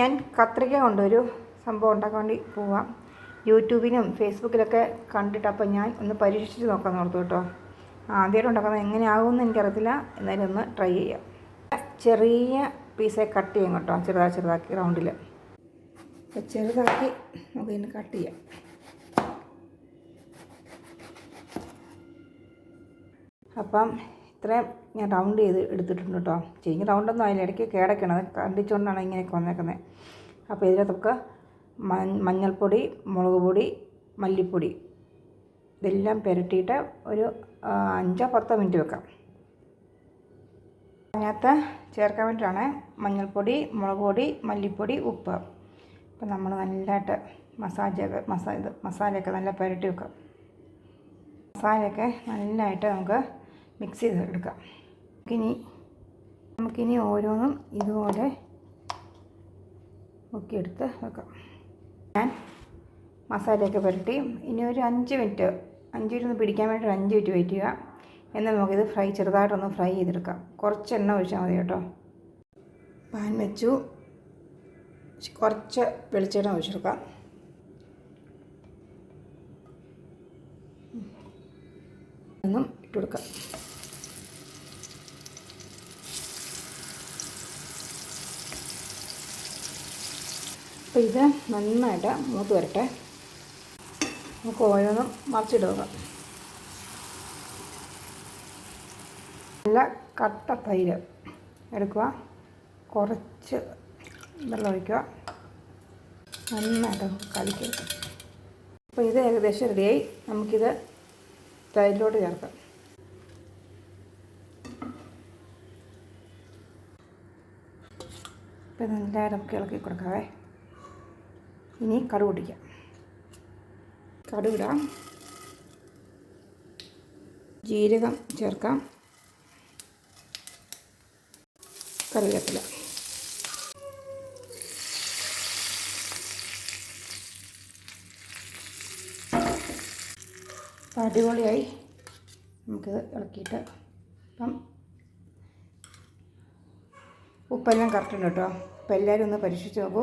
ഞാൻ കത്രിക കൊണ്ടൊരു സംഭവം ഉണ്ടാക്കാൻ വേണ്ടി പോവാം. യൂട്യൂബിലും ഫേസ്ബുക്കിലൊക്കെ കണ്ടിട്ട് അപ്പോൾ ഞാൻ ഒന്ന് പരീക്ഷിച്ച് നോക്കാൻ ഓർത്തു കേട്ടോ. ആദ്യമായിട്ട് ഉണ്ടാക്കുന്നത് എങ്ങനെയാകുമെന്ന് എനിക്കറിയത്തില്ല. എന്നാലും ഒന്ന് ട്രൈ ചെയ്യാം. ചെറിയ പീസേ കട്ട് ചെയ്യാം കേട്ടോ. ചെറുതായി ചെറുതാക്കി റൗണ്ടിൽ. അപ്പോൾ ചെറുതാക്കി നമുക്ക് ഇതിന് കട്ട് ചെയ്യാം. അപ്പം ഇത്രയും ഞാൻ റൗണ്ട് ചെയ്ത് എടുത്തിട്ടുണ്ട് കേട്ടോ. ചെറിയ റൗണ്ടൊന്നും ആയില്ല. ഇടയ്ക്ക് കേടക്കണം അത് കണ്ടിച്ചുകൊണ്ടാണ് ഇങ്ങനെയൊക്കെ വന്നേക്കുന്നത് അപ്പോൾ ഇതിനകത്ത് നമുക്ക് മഞ്ഞൾപ്പൊടി മുളക് പൊടി മല്ലിപ്പൊടി ഇതെല്ലാം പുരട്ടിയിട്ട് ഒരു അഞ്ചോ പത്തോ മിനിറ്റ് വെക്കാം. അതിനകത്ത് ചേർക്കാൻ വേണ്ടിയിട്ടാണ് മഞ്ഞൾപ്പൊടി മുളക് പൊടി മല്ലിപ്പൊടി ഉപ്പ്. അപ്പം നമ്മൾ നല്ലതായിട്ട് മസാജൊക്കെ മസാ ഇത് മസാലയൊക്കെ നല്ല പുരട്ടി വെക്കാം. മസാലയൊക്കെ നല്ലതായിട്ട് നമുക്ക് മിക്സ് ചെയ്ത് എടുക്കാം നമുക്കിനി നമുക്കിനി ഓരോന്നും ഇതുപോലെ മുക്കിയെടുത്ത് വെക്കാം. ഞാൻ മസാലയൊക്കെ പുരട്ടി ഇനി ഒരു അഞ്ച് മിനിറ്റ് അഞ്ച് മിനിറ്റ് ഒന്ന് പിടിക്കാൻ വേണ്ടി ഒരു അഞ്ച് മിനിറ്റ് വെയിറ്റ് ചെയ്യുക. എന്നാൽ നമുക്കിത് ഫ്രൈ ചെറുതായിട്ടൊന്ന് ഫ്രൈ ചെയ്തെടുക്കാം. കുറച്ച് എണ്ണ ഒഴിച്ചാൽ മതി കേട്ടോ. പാൻ വെച്ചു. കുറച്ച് വെളിച്ചെണ്ണ ഒഴിച്ചെടുക്കാം. ഒന്നും ഇട്ട് കൊടുക്കാം. അപ്പോൾ ഇത് നന്നായിട്ട് മൂത്ത് വരട്ടെ. നമുക്ക് ഓരോന്നും മറിച്ചിട്ട് നോക്കാം. നല്ല കട്ട തൈര് എടുക്കുക. കുറച്ച് വെള്ളം ഒഴിക്കുക. നന്നായിട്ട് കളിക്കുക അപ്പോൾ ഇത് ഏകദേശം റെഡിയായി നമുക്കിത് തൈരിലോട്ട് ചേർക്കാം. ഇപ്പം നല്ലതായിട്ട് നമുക്ക് ഇളക്കി കൊടുക്കാവേ. ഇനി കടുക് പൊട്ടിക്കാം. കടുകിടാം. ജീരകം ചേർക്കാം. കറിവേപ്പില. അടിപൊളിയായി നമുക്ക് ഇളക്കിയിട്ട് അപ്പം ഉപ്പെല്ലാം കറക്റ്റ് ഉണ്ട് കേട്ടോ. അപ്പോൾ എല്ലാവരും ഒന്ന് പരീക്ഷിച്ച് നോക്കൂ.